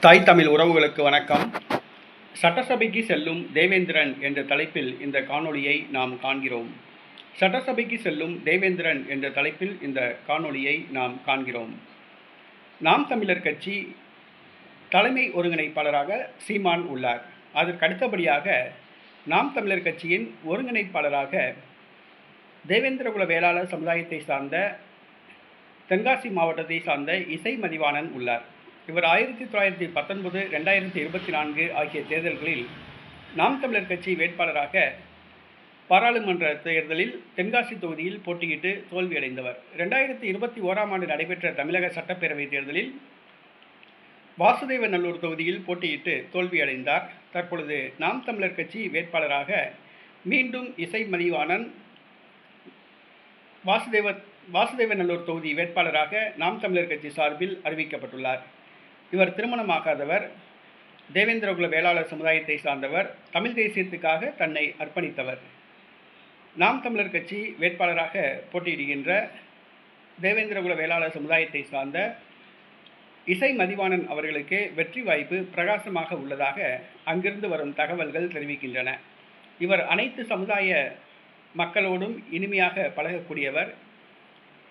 தாய் தமிழ் உறவுகளுக்கு வணக்கம். சட்டசபைக்கு செல்லும் தேவேந்திரன் என்ற தலைப்பில் இந்த காணொளியை நாம் காண்கிறோம். சட்டசபைக்கு செல்லும் தேவேந்திரன் என்ற தலைப்பில் இந்த காணொளியை நாம் காண்கிறோம். நாம் தமிழர் கட்சி தலைமை ஒருங்கிணைப்பாளராக சீமான் உள்ளார். அதற்கு அடுத்தபடியாக நாம் தமிழர் கட்சியின் ஒருங்கிணைப்பாளராக தேவேந்திரகுல வேளாளர் சமுதாயத்தை சார்ந்த தென்காசி மாவட்டத்தை சார்ந்த இசை மதிவாணன் உள்ளார். இவர் ஆயிரத்தி தொள்ளாயிரத்தி பத்தொன்பது ரெண்டாயிரத்தி இருபத்தி நான்கு ஆகிய தேர்தல்களில் நாம் தமிழர் கட்சி வேட்பாளராக பாராளுமன்ற தேர்தலில் தென்காசி தொகுதியில் போட்டியிட்டு தோல்வியடைந்தவர். ரெண்டாயிரத்தி இருபத்தி ஓராம் ஆண்டு நடைபெற்ற தமிழக சட்டப்பேரவை தேர்தலில் வாசுதேவ நல்லூர் தொகுதியில் போட்டியிட்டு தோல்வியடைந்தார். தற்பொழுது நாம் தமிழர் கட்சி வேட்பாளராக மீண்டும் இசை மதிவாணன் வாசுதேவ வாசுதேவநல்லூர் தொகுதி வேட்பாளராக நாம் தமிழர் கட்சி சார்பில் அறிவிக்கப்பட்டுள்ளார். இவர் திருமணமாகாதவர் தேவேந்திரகுல வேளாளர் சமுதாயத்தை சார்ந்தவர் தமிழ் தேசியத்துக்காக தன்னை அர்ப்பணித்தவர். நாம் தமிழர் கட்சி வேட்பாளராக போட்டியிடுகின்ற தேவேந்திரகுல வேளாளர் சமுதாயத்தை சார்ந்த இசை மதிவாணன் அவர்களுக்கு வெற்றி வாய்ப்பு பிரகாசமாக உள்ளதாக அங்கிருந்து வரும் தகவல்கள் தெரிவிக்கின்றன. இவர் அனைத்து சமுதாய மக்களோடும் இனிமையாக பழகக்கூடியவர்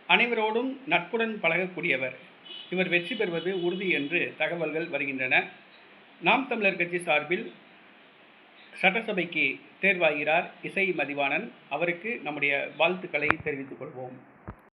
அனைவரோடும் நட்புடன் பழகக்கூடியவர். இவர் வெற்றி பெறுவது உறுதி என்று தகவல்கள் வருகின்றன. நாம் தமிழர் கட்சி சார்பில் சட்டசபைக்கு தேர்வாகிறார் இசை மதிவாணன். அவருக்கு நம்முடைய வாழ்த்துக்களை தெரிவித்துக் கொள்வோம்.